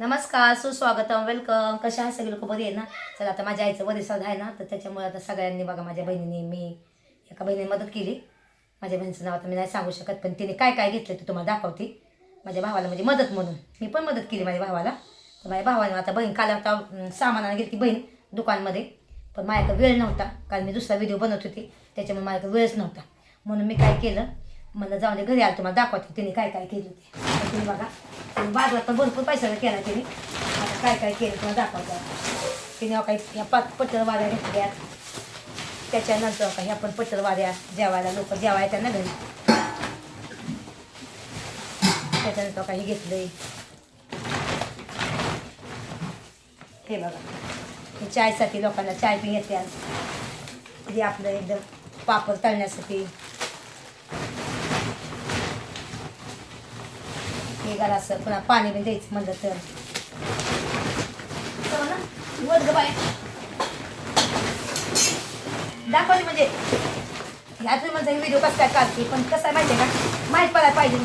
नमस्कार सुस्वागतम वेलकम कशा आहे सगळे? लोक बरी आहे ना? चला आता माझ्या आईचं वरिसाद आहे ना तर त्याच्यामुळे आता सगळ्यांनी बघा माझ्या बहिणीने मी एका बहिणीने मदत केली. माझ्या बहिणीचं नाव आता मी नाही सांगू शकत पण तिने काय काय घेतलं ते तुम्हाला दाखवते. माझ्या भावाला म्हणजे मदत म्हणून. मी पण मदत केली माझ्या भावाला. तर माझ्या भावाने आता बहीण काल आता अं, सामानाला गेली बहीण दुकानमध्ये पण माझ्याकडे वेळ नव्हता. कारण मी दुसरा व्हिडिओ बनवत होती त्याच्यामुळे माझ्याकडे वेळच नव्हता. म्हणून मी काय केलं मला जाऊन घरी आलं तुम्हाला दाखवते तिने काय काय केलं ते. तुम्ही बघा. तिने बाजारात पण भरपूर पैसा केला तिने आता काय काय केलं तुला दाखवतो. तिने काही ह्या पाच पट्टर वाऱ्या घेतल्या. त्याच्यानंतर का ह्या पण पट्टर वाऱ्या जेवायला लोक जेवाय त्यांना घरी. त्याच्यानंतर काही घेतलंय. हे बघा. हे चायसाठी लोकांना चाय पण येते आपलं एकदम पापड तळण्यासाठी. हे घरा असं. पुन्हा पाणी बी द्यायचं म्हणलं तर. बाय दाखवली म्हणजे. ह्या तुम्ही व्हिडिओ कसं काय काढते पण कसं आहे माहिती आहे का? माहीत पडायला पाहिजे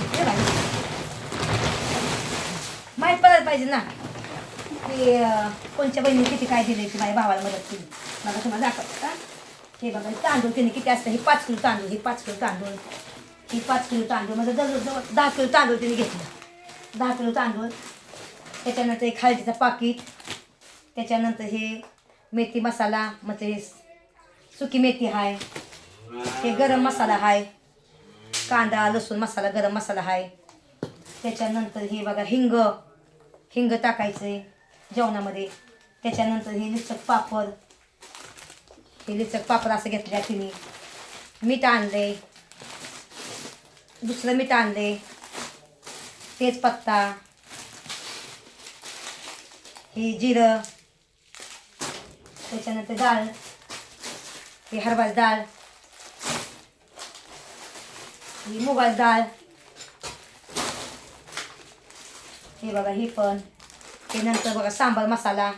माहीत पडायला पाहिजे ना. की कोणच्या बहिणीने किती काय दिले की माझ्या भावाला मदत केली. मला तुम्हाला दाखवत का? हे बघा तांदूळ तिने किती असतं? हे पाच किलो तांदूळ हे पाच किलो तांदूळ ही पाच किलो तांदूळ. म्हणजे जवळ जवळ दहा किलो तांदूळ तिने घेतलं. दहा किलो तांदूळ त्याच्यानंतर एक हळदीचं पाकिट. त्याच्यानंतर हे मेथी मसाला मग ते सुकी मेथी आहे हे गरम मसाला आहे कांदा लसूण मसाला गरम मसाला आहे त्याच्यानंतर हे बघा हिंग. हिंग टाकायचं आहे जेवणामध्ये. त्याच्यानंतर हे लिचक पापड. हे लिचक पापड असं घेतल्या तिने. मीठ आणले दुसरं मीठ आणले तेजपत्ता हे जिरं त्याच्यानंतर डाळ हे हरभरा डाळ ही मुगाची डाळ हे बघा ही पण. हे नंतर बघा सांबार मसाला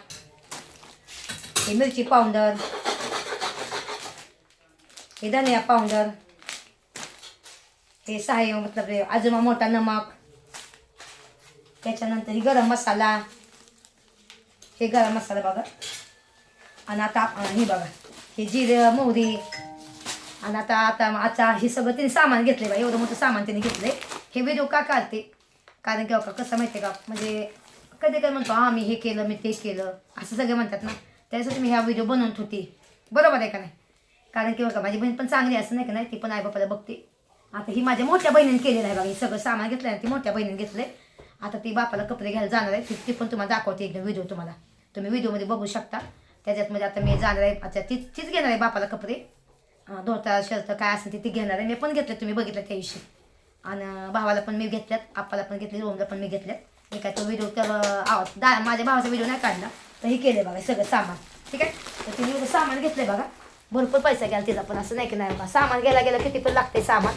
हे मिरची पावडर हे धनिया पावडर हे सहाय्य मतलब हे मोठा नमक त्याच्यानंतर ही गरम मसाला. हे गरम मसाला बघा. आणि आता हे बघा. हे जिरं मोहरी. आणि आता आता आता हे सगळं तिने सामान घेतले बा एवढं मोठं सामान तिने घेतलंय. हे व्हिडिओ का काढते? कारण की का कसं माहिती का? म्हणजे कधी कधी म्हणतो हा मी हे केलं मी ते केलं. असं सगळे म्हणतात ना. त्यासाठी मी ह्या व्हिडिओ बनवत होती बरोबर आहे का नाही? कारण की बघा माझी बहीण पण चांगली असं नाही का नाही? ती पण आई बापाला बघते. आता ही माझ्या मोठ्या बहिणीने केलेलं आहे बघा. हे सगळं सामान घेतलं आहे ती मोठ्या बहिणीने घेतलंय. आता ती बापाला कपडे घ्यायला जाणार आहे. ती- पण तुम्हाला दाखवते एकदम व्हिडिओ तुम्हाला. तुम्ही व्हिडिओमध्ये बघू शकता. त्याच्यात म्हणजे आता मी जाणार आहे. अच्छा तीच तीच घेणार आहे बापाला कपडे? धोता शर्ट काय असेल ते ती घेणार आहे. मी पण घेतलं तुम्ही बघितलं त्या दिवशी. आणि भावाला पण मी घेतल्यात. आप्पाला पण घेतले रोमला पण मी घेतल्यात. मी काय तो व्हिडिओ तर आवाज दा माझ्या भावाचा व्हिडिओ नाही काढला. तर हे केले बघा सगळं सामान. ठीक आहे? तर तिने सामान सामान आहे बघा. भरपूर पैसा गेला तिला पण. असं नाही की नाही बघा सामान गेला गेला किती पण लागते सामान.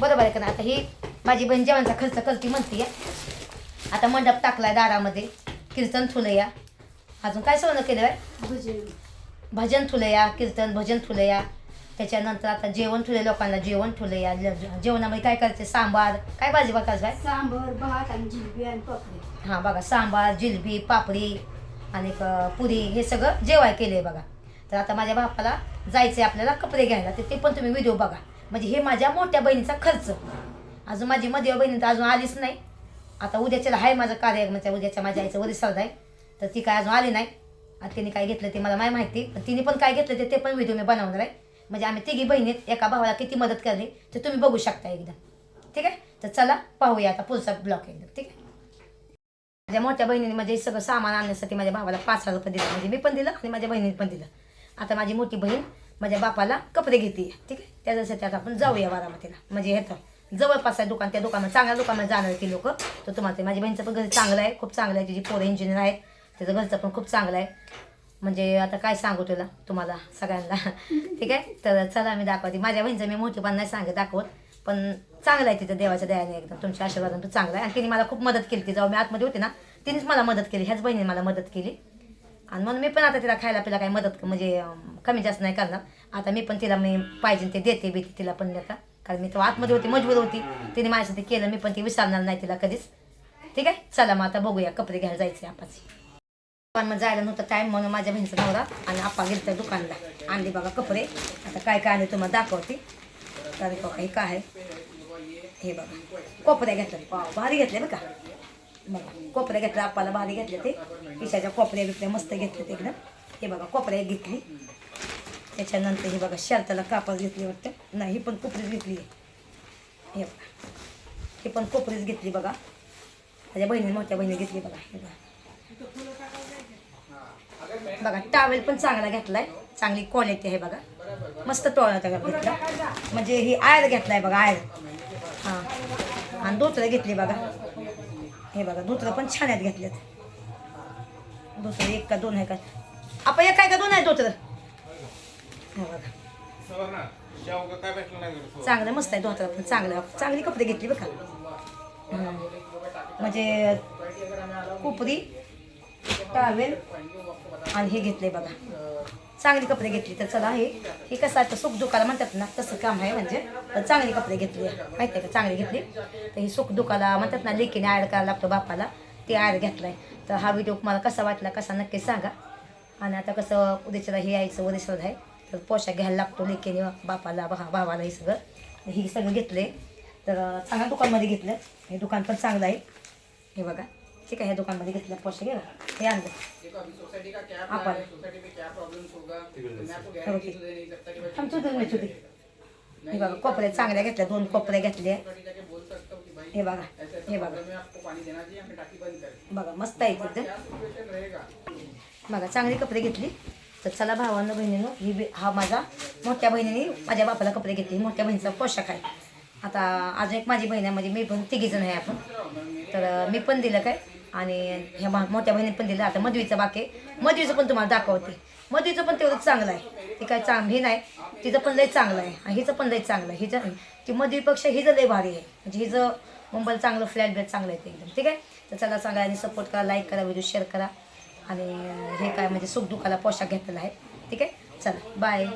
बरोबर आहे का नाही? आता ही माझी बहीण जेवणचा खर्च करते म्हणते. आता मंडप टाकलाय दारामध्ये. कीर्तन फुलया अजून काय सोनं केलं आहे भजन ठुलया कीर्तन भजन ठुलया त्याच्यानंतर आता जेवण ठुले लोकांना जेवण ठुलया जे- जेवणामध्ये काय करायचे सांबार. काय भाजी बघायचं आहे सांबर भात आणि जिलबी आणि पापडी. हां बघा सांबार जिलबी पापडी आणि पुरी हे सगळं जेवाय केलं आहे बघा. तर आता माझ्या बापाला जायचं आहे आपल्याला कपडे घ्यायला. तर ते पण तुम्ही व्हिडिओ बघा. म्हणजे हे माझ्या मोठ्या बहिणीचा खर्च. अजून माझी मध्ये बहिणी तर अजून आलीच नाही. आता उद्याच्याला आहे माझं कार्य म्हणजे उद्याच्या माझ्या आईचं वरील आहे. तर ती काय अजून आली नाही. आता तिने काय घेतलं ते मला नाही माहिती. पण तिने पण काय घेतलं ते ते पण व्हिडिओ मी बनवणार आहे. म्हणजे आम्ही तिघी बहिणीत एका भावाला किती मदत करली ते तुम्ही बघू शकता एकदा. ठीक आहे? तर चला पाहूया आता पुढचा ब्लॉक एकदम ठीक आहे? माझ्या मोठ्या बहिणीने म्हणजे सगळं सामान आणण्यासाठी माझ्या भावाला पाच हजार रुपये दिलं. म्हणजे मी पण दिलं आणि माझ्या बहिणीने पण दिलं. आता माझी मोठी बहीण माझ्या बापाला कपडे घेते ठीक आहे? त्याच्यासाठी आता आपण जाऊया बारामतीला. म्हणजे हे तर. जवळपास आहे दुकान त्या दुकानात चांगल्या दुकानात जाणार ती लोक. तर तुम्हाला ते माझ्या बहिणीचं पण घर चांगलं आहे खूप चांगलं आहे. तिची पोरं इंजिनियर आहे त्याचं घरचं पण खूप चांगलं आहे. म्हणजे आता काय सांगू तुला तुम्हाला सगळ्यांना. ठीक आहे? तर चला मी दाखवते. माझ्या बहिणीचं मी मोठी पण नाही सांगत दाखवत. पण चांगलं आहे तिथं देवाच्या दयाने एकदम. तुमच्या आशीर्वादानं तो चांगला आहे. आणि तिने मला खूप मदत केली. ती जेव्हा मी आतमध्ये होते ना तिनेच मला मदत केली. ह्याच बहिणीने मला मदत केली. आणि म्हणून मी पण आता तिला खायला पिला काही मदत म्हणजे कमी जास्त नाही करणार. आता मी पण तिला मी पाहिजे ते देते बी तिला पण आता कारण मी तो आतमध्ये होती मजबूर होती. तिने माझ्यासाठी केलं मी पण ती विसरणार नाही तिला कधीच. ठीक आहे? चला मग आता बघूया कपडे घ्यायला जायचे आपाची मग जायला नव्हतं टाईम म्हणून माझ्या बहिणीचा नवरा आणि आप्पा गेलं त्या दुकानला. आणली बघा कपडे. आता काय काय आले तुम्हाला दाखवते. तर बघा हे काय आहे. हे बघा. कोपऱ्या घेतल्या. वाव, भारी घेतले बघा. बघा कोपऱ्या घेतल्या. आप्पाला भारी घेतले ते. पिशाच्या कोपऱ्या बिपऱ्या मस्त घेतले ते एकदम. हे बघा कोपऱ्या घेतली. त्याच्यानंतर हे बघा शर्ताला कापड घेतली वाटतं. नाही ही पण कोपरीच घेतली आहे. हे बघा. ही पण कोपरीच घेतली बघा. माझ्या बहिणीने मोठ्या बहिणीने घेतली बघा. हे बघा. बघा टावेल पण चांगला घेतलाय. चांगली क्वालिटी आहे बघा. मस्त टॉवेल त्या घेतला म्हणजे ही आयर घेतलाय बघा आयर हां. आणि धोतरं घेतली बघा. हे बघा धोतरं पण छान आहेत घेतल्यात. धोतरं एक का दोन आहे का? आपण एक आहे का दोन आहे धोतरं हे बघा सवर्ण शेवगा काय भेटलं नाही घरी चांगलं मस्त आहे धोतरं पण चांगलं. चांगली कपडे घेतली बघा. म्हणजे कुपरी टावेल आणि हे घेतले बघा. चांगली कपडे घेतली तर चला हे. हे कसं आता सुख दुखाला म्हणतात ना तसं काम आहे म्हणजे. चांगले चांगली कपडे घेतली माहिती आहे का? चांगली घेतली. तर ही सुख दुखाला म्हणतात ना लेकीने ॲड करायला लागतो बापाला. ते ॲड घेतलाय. तर हा व्हिडिओ मला कसा वाटला कसा नक्की सांगा. आणि आता कसं उद्याच्याला हे यायचं उद्याच्याला आहे. तर पोशाख घ्यायला लागतो लेकीने बापाला भा भावाला हे सगळं. हे सगळं घेतले तर चांगल्या दुकानमध्ये घेतलं. हे दुकान पण चांगलं आहे. हे बघा. ठीक आहे ह्या दुकानमध्ये घेतलं पोशाख घ्या हे आणलं. आपण. आमचं दोन होती हे बघा कोपऱ्या चांगल्या घेतल्या दोन कोपऱ्या घेतल्या. हे बघा. हे बघा. बघा मस्त आहे तिथं. बघा चांगले कपडे घेतली. तर चला भावांना बहिणीनं ही हा माझा मोठ्या बहिणीने माझ्या बापाला कपडे घेतले. मोठ्या बहिणीचा पोशाख आहे. आता अजून एक माझी बहीण आहे म्हणजे मी पण तिघीजण आहे आपण. तर मी पण दिलं काय? आणि ह्या मोठ्या बहिणीने पण दिलं. आता मधवीचं बाकी मधवीचं पण तुम्हाला दाखवते. मधवीचं पण तेवढं चांगलं आहे. ती काय चांग हे नाही. तिचं पण लय चांगलं आहे. हिचं पण लय चांगलं आहे. हिचं ती मधवीपेक्षा हिचं लय भारी आहे. म्हणजे हिचं मुंबईला चांगलं फ्लॅट ब्लॅट चांगलं आहे ते एकदम. ठीक आहे? तर चला सांगा आणि सपोर्ट करा लाईक करा व्हिडिओ शेअर करा. आणि हे काय म्हणजे सुखदुखाला पोशाख घेतलेला आहे. ठीक आहे? चला बाय